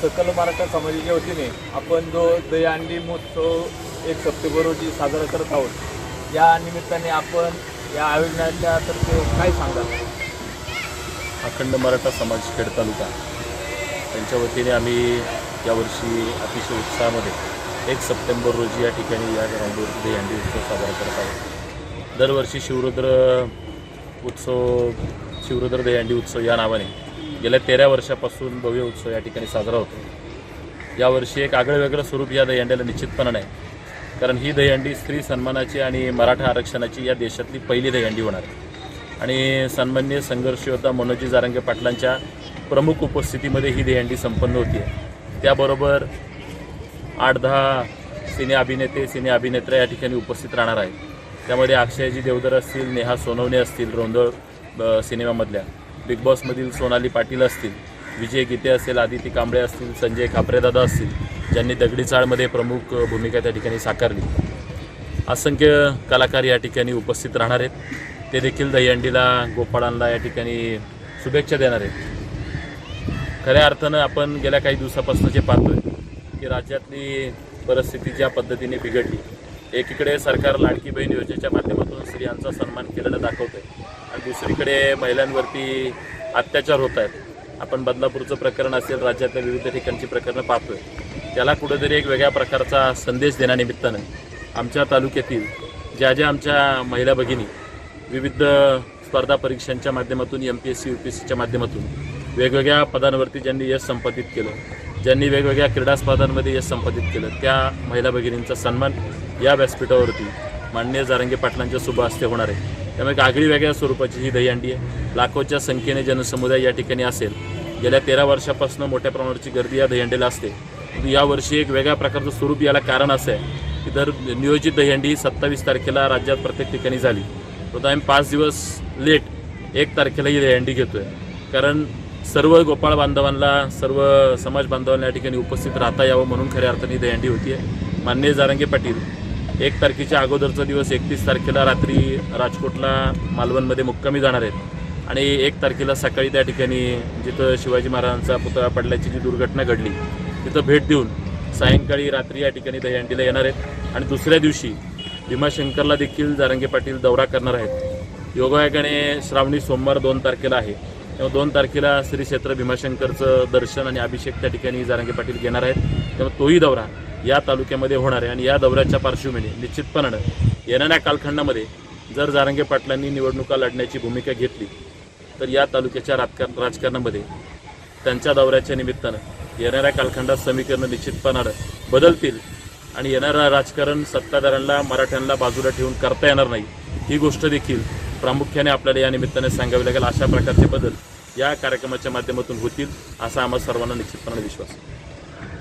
सकल मराठा समाजाच्या वतीने आपण जो दहीहंडी महोत्सव एक सप्टेंबर रोजी साजरा करत आहोत या निमित्ताने आपण या आयोजनाच्या तर्फे काय सांगाल? अखंड मराठा समाज खेड तालुका. त्यांच्या वतीने आम्ही यावर्षी अतिशय उत्साहामध्ये एक सप्टेंबर रोजी या ठिकाणी या ग्राउंडवर दहीहंडी उत्सव साजरा करत आहोत. दरवर्षी शिवरुद्र उत्सव शिवरुद्र दहीहंडी उत्सव या नावाने गेल्या तेरा वर्षापासून भव्य उत्सव या ठिकाणी साजरा होतो. यावर्षी एक आगळं वेगळं स्वरूप या दहीहंडीला निश्चितपणाने आहे कारण ही दहीहंडी स्त्री सन्मानाची आणि मराठा आरक्षणाची या देशातली पहिली दहीहंडी होणार आहे. आणि सन्मान्य संघर्षयोद्धा मनोजी जारंगे पाटलांच्या प्रमुख उपस्थितीमध्ये ही दहीहंडी संपन्न होती आहे त्याबरोबर आठ दहा सिने अभिनेते सिने अभिनेत्रा या ठिकाणी उपस्थित राहणार आहेत. त्यामध्ये अक्षयजी देवधर असतील नेहा सोनवणे असतील रोंदळ सिनेमामधल्या. बिग बॉसमधील सोनाली पाटील असतील विजय गीते असेल आदिती कांबळे असतील संजय खापरेदादा असतील ज्यांनी दगडी चाळमध्ये प्रमुख भूमिका त्या ठिकाणी साकारली. असंख्य कलाकार या ठिकाणी उपस्थित राहणार आहेत. ते देखील दहीहंडीला गोपाळांना या ठिकाणी शुभेच्छा देणार आहेत. खऱ्या अर्थानं आपण गेल्या काही दिवसापासून जे पाहतोय की राज्यातली परिस्थिती ज्या पद्धतीने बिघडली एकीकडे सरकार लाडकी बहीण योजनेच्या माध्यमातून स्त्रियांचा सन्मान केलेला दाखवतं आहे दुसरीकडे महिलांवरती अत्याचार होत आहेत. आपण बदलापूरचं प्रकरण असेल राज्यातल्या विविध ठिकाणची प्रकरणं पाहतोय. त्याला कुठेतरी एक वेगळ्या प्रकारचा संदेश देण्यानिमित्तानं आमच्या तालुक्यातील ज्या ज्या आमच्या महिला भगिनी विविध स्पर्धा परीक्षांच्या माध्यमातून M P S C U P S सीच्या माध्यमातून वेगवेगळ्या पदांवरती ज्यांनी यश संपादित केलं ज्यांनी वेगवेगळ्या क्रीडा स्पर्धांमध्ये यश संपादित केलं त्या महिला भगिनींचा सन्मान या व्यासपीठावरती माननीय जारंगे पाटलांच्या शुभ हस्ते होणार आहे. त्यामुळे आगळी वेगळ्या स्वरूपाची ही दहीहंडी आहे. लाखोच्या संख्येने जनसमुदाय या ठिकाणी असेल. गेल्या तेरा वर्षापासून मोठ्या प्रमाणाची गर्दी या दहीहंडीला असते. परंतु यावर्षी एक वेगळ्या प्रकारचं स्वरूप याला कारण असं आहे की दर नियोजित दहीहंडी सत्तावीस तारखेला राज्यात प्रत्येक ठिकाणी झाली. परंतु आम्ही पाच दिवस लेट एक तारखेला ही दहीहंडी घेतो आहे कारण सर्व गोपाळ बांधवांना सर्व समाज बांधवांना या ठिकाणी उपस्थित राहता यावं म्हणून खऱ्या अर्थाने दहीहंडी होती आहे मान्य जारंगे पाटील एक तारखेच्या अगोदरचा दिवस एकतीस तारखेला रात्री राजकोटला मालवणमध्ये मुक्कामी जाणार आहेत. आणि एक तारखेला सकाळी त्या ठिकाणी जिथं शिवाजी महाराजांचा पुतळा पडल्याची जी दुर्घटना घडली तिथं भेट देऊन सायंकाळी रात्री या ठिकाणी दहीहंडीला येणार आहेत. आणि दुसऱ्या दिवशी भीमाशंकरला देखील जारंगे पाटील दौरा करणार आहेत. योगायोगाने श्रावणी सोमवार दोन तारखेला आहे. तेव्हा दोन तारखेला श्री क्षेत्र भीमाशंकरचं दर्शन आणि अभिषेक त्या ठिकाणी जारंगे पाटील घेणार आहेत. तेव्हा तोही दौरा या तालुक्यामध्ये होणार आहे आणि या दौऱ्याच्या पार्श्वभूमीने निश्चितपणानं येणाऱ्या कालखंडामध्ये जर जारंगे पाटलांनी निवडणुका लढण्याची भूमिका घेतली तर या तालुक्याच्या राजकार राजकारणामध्ये त्यांच्या दौऱ्याच्या निमित्तानं येणाऱ्या कालखंडात समीकरणं निश्चितपणानं बदलतील आणि येणारं राजकारण सत्ताधाऱ्यांना मराठ्यांना बाजूला ठेवून करता येणार नाही ही गोष्ट देखील प्रामुख्याने आपल्याला या निमित्ताने सांगावी लागेल. अशा प्रकारचे बदल या कार्यक्रमाच्या माध्यमातून होतील असा आम्हाला सर्वांना निश्चितपणे विश्वास आहे.